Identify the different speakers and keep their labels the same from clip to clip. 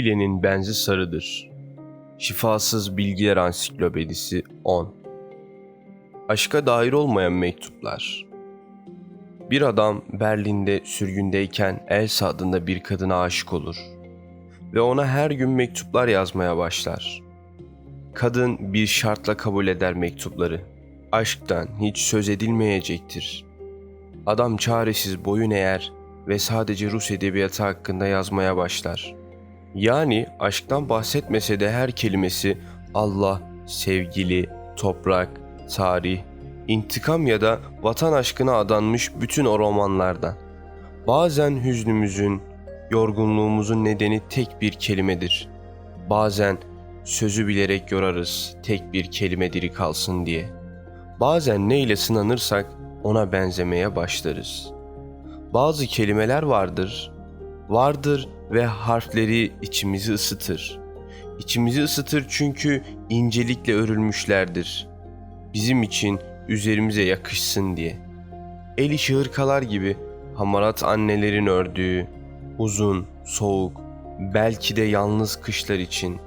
Speaker 1: Bilenin benzi sarıdır. Şifasız Bilgiler Ansiklopedisi 10 Aşka dair olmayan mektuplar Bir adam Berlin'de sürgündeyken Elsa adında bir kadına aşık olur ve ona her gün mektuplar yazmaya başlar. Kadın bir şartla kabul eder mektupları. Aşktan hiç söz edilmeyecektir. Adam çaresiz boyun eğer ve sadece Rus edebiyatı hakkında yazmaya başlar. Yani aşktan bahsetmese de her kelimesi Allah, sevgili, toprak, tarih, intikam ya da vatan aşkına adanmış bütün o romanlardan. Bazen hüznümüzün, yorgunluğumuzun nedeni tek bir kelimedir. Bazen sözü bilerek yorarız tek bir kelime diri kalsın diye. Bazen neyle sınanırsak ona benzemeye başlarız. Bazı kelimeler vardır, vardır ve harfleri içimizi ısıtır. İçimizi ısıtır çünkü incelikle örülmüşlerdir. Bizim için üzerimize yakışsın diye. El işi hırkalar gibi hamarat annelerin ördüğü, uzun, soğuk, belki de yalnız kışlar için,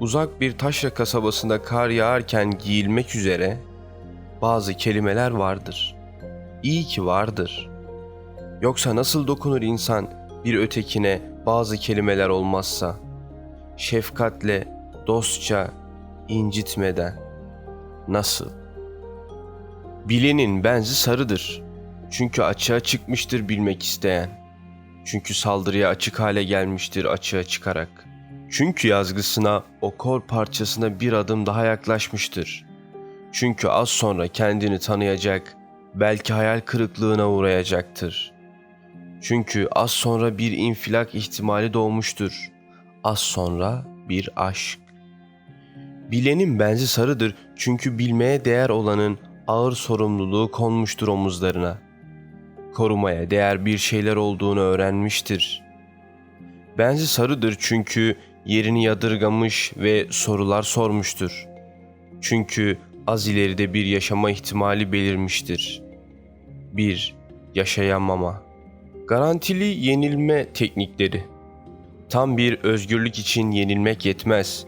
Speaker 1: uzak bir taşra kasabasında kar yağarken giyilmek üzere bazı kelimeler vardır. İyi ki vardır. Yoksa nasıl dokunur insan bir ötekine bazı kelimeler olmazsa? Şefkatle, dostça, incitmeden. Nasıl? Bilenin benzi sarıdır. Çünkü açığa çıkmıştır bilmek isteyen. Çünkü saldırıya açık hale gelmiştir açığa çıkarak. Çünkü yazgısına o kor parçasına bir adım daha yaklaşmıştır. Çünkü az sonra kendini tanıyacak, belki hayal kırıklığına uğrayacaktır. Çünkü az sonra bir infilak ihtimali doğmuştur. Az sonra bir aşk. Bilenin benzi sarıdır çünkü bilmeye değer olanın ağır sorumluluğu konmuştur omuzlarına. Korumaya değer bir şeyler olduğunu öğrenmiştir. Benzi sarıdır çünkü yerini yadırgamış ve sorular sormuştur. Çünkü az ileride bir yaşama ihtimali belirmiştir. 1. Yaşayamama Garantili yenilme teknikleri Tam bir özgürlük için yenilmek yetmez.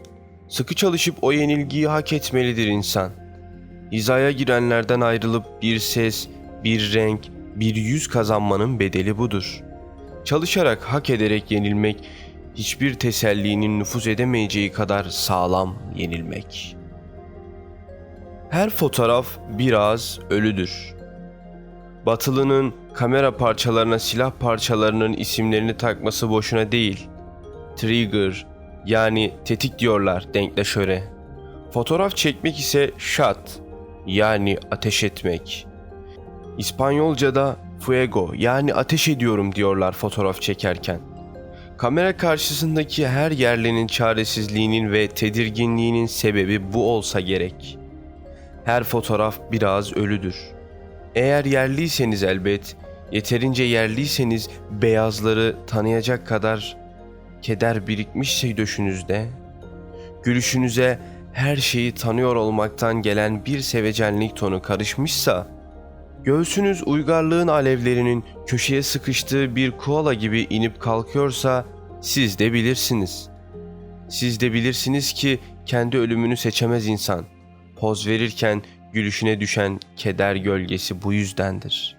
Speaker 1: Sıkı çalışıp o yenilgiyi hak etmelidir insan. Hizaya girenlerden ayrılıp bir ses, bir renk, bir yüz kazanmanın bedeli budur. Çalışarak hak ederek yenilmek, hiçbir tesellinin nüfuz edemeyeceği kadar sağlam yenilmek. Her fotoğraf biraz ölüdür. Batılı'nın kamera parçalarına silah parçalarının isimlerini takması boşuna değil. Trigger yani tetik diyorlar denkleşöre. Fotoğraf çekmek ise shot yani ateş etmek. İspanyolca'da fuego yani ateş ediyorum diyorlar fotoğraf çekerken. Kamera karşısındaki her yerlinin çaresizliğinin ve tedirginliğinin sebebi bu olsa gerek. Her fotoğraf biraz ölüdür. Eğer yerliyseniz elbet, yeterince yerliyseniz beyazları tanıyacak kadar keder birikmişse döşünüzde, gülüşünüze her şeyi tanıyor olmaktan gelen bir sevecenlik tonu karışmışsa, göğsünüz uygarlığın alevlerinin köşeye sıkıştığı bir koala gibi inip kalkıyorsa siz de bilirsiniz. Siz de bilirsiniz ki kendi ölümünü seçemez insan. Poz verirken gülüşüne düşen keder gölgesi bu yüzdendir.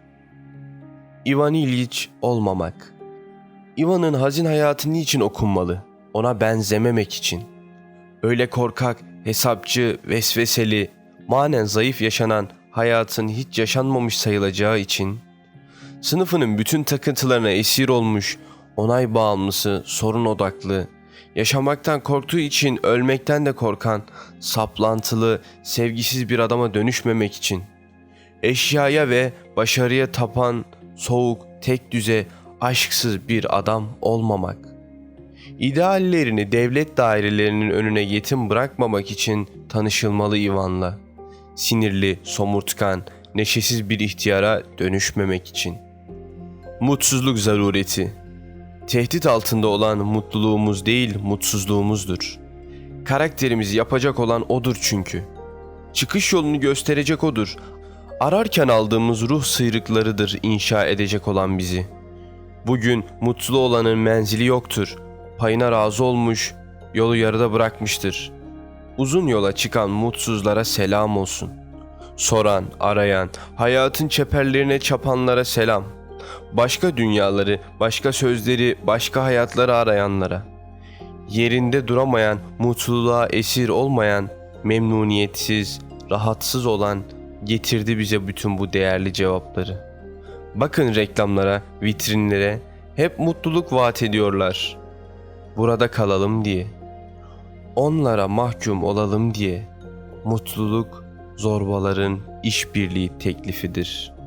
Speaker 1: Ivan İlyich olmamak Ivan'ın hazin hayatı niçin okunmalı? Ona benzememek için. Öyle korkak, hesapçı, vesveseli, manen zayıf yaşanan hayatın hiç yaşanmamış sayılacağı için, sınıfının bütün takıntılarına esir olmuş, onay bağımlısı, sorun odaklı, yaşamaktan korktuğu için ölmekten de korkan, saplantılı, sevgisiz bir adama dönüşmemek için, eşyaya ve başarıya tapan, soğuk, tek düze, aşksız bir adam olmamak. İdeallerini devlet dairelerinin önüne yetim bırakmamak için tanışılmalı Ivan'la. Sinirli, somurtkan, neşesiz bir ihtiyara dönüşmemek için. Mutsuzluk zarureti. Tehdit altında olan mutluluğumuz değil, mutsuzluğumuzdur. Karakterimizi yapacak olan odur çünkü. Çıkış yolunu gösterecek odur. Ararken aldığımız ruh sıyrıklarıdır inşa edecek olan bizi. Bugün mutlu olanın menzili yoktur. payına razı olmuş, yolu yarıda bırakmıştır. Uzun yola çıkan mutsuzlara selam olsun. Soran, arayan, hayatın çeperlerine çapanlara selam. Başka dünyaları, başka sözleri, başka hayatları arayanlara. Yerinde duramayan, mutluluğa esir olmayan, memnuniyetsiz, rahatsız olan getirdi bize bütün bu değerli cevapları. Bakın reklamlara, vitrinlere hep mutluluk vaat ediyorlar. Burada kalalım diye. Onlara mahkum olalım diye. Mutluluk zorbaların işbirliği teklifidir.''